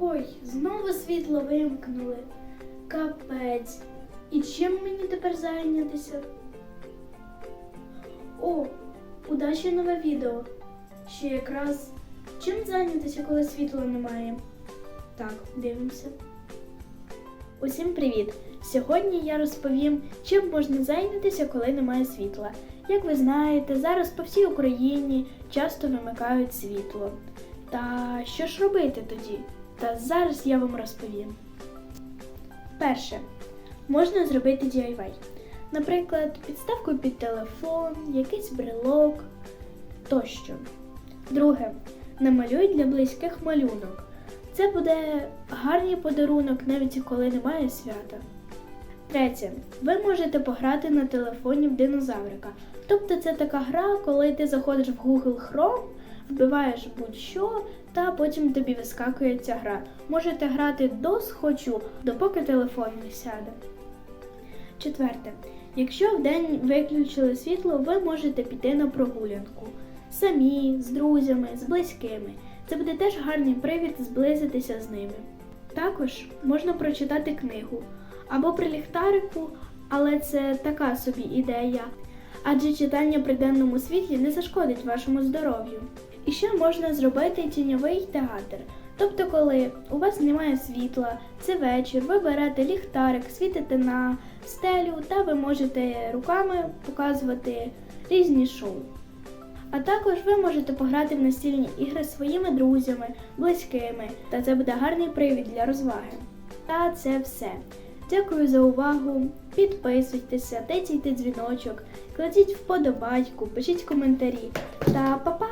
Ой, знову світло вимкнули. Капець. І чим мені тепер зайнятися? О, у Даші нове відео. Ще якраз чим зайнятися, коли світла немає? Так, дивимося. Усім привіт! Сьогодні я розповім, чим можна зайнятися, коли немає світла. Як ви знаєте, зараз по всій Україні часто вимикають світло. Та що ж робити тоді? Та зараз я вам розповім. Перше, можна зробити DIY. Наприклад, підставку під телефон, якийсь брелок тощо. Друге, намалюй для близьких малюнок. Це буде гарний подарунок, навіть коли немає свята. Третє. Ви можете пограти на телефоні в динозаврика. Тобто це така гра, коли ти заходиш в Google Chrome, вбиваєш будь-що, та потім тобі вискакує ця гра. Можете грати до схочу, допоки телефон не сяде. Четверте. Якщо вдень виключили світло, ви можете піти на прогулянку. Самі, з друзями, з близькими. Це буде теж гарний привід зблизитися з ними. Також можна прочитати книгу або при ліхтарику, але це така собі ідея, адже читання при денному світлі не зашкодить вашому здоров'ю. І ще можна зробити тіньовий театр. Тобто, коли у вас немає світла, це вечір, ви берете ліхтарик, світите на стелю та ви можете руками показувати різні шоу. А також ви можете пограти в настільні ігри своїми друзями, близькими, та це буде гарний привід для розваги. Та це все. Дякую за увагу. Підписуйтеся, тицяйте дзвіночок, кладіть вподобайку, пишіть коментарі. Та па-па!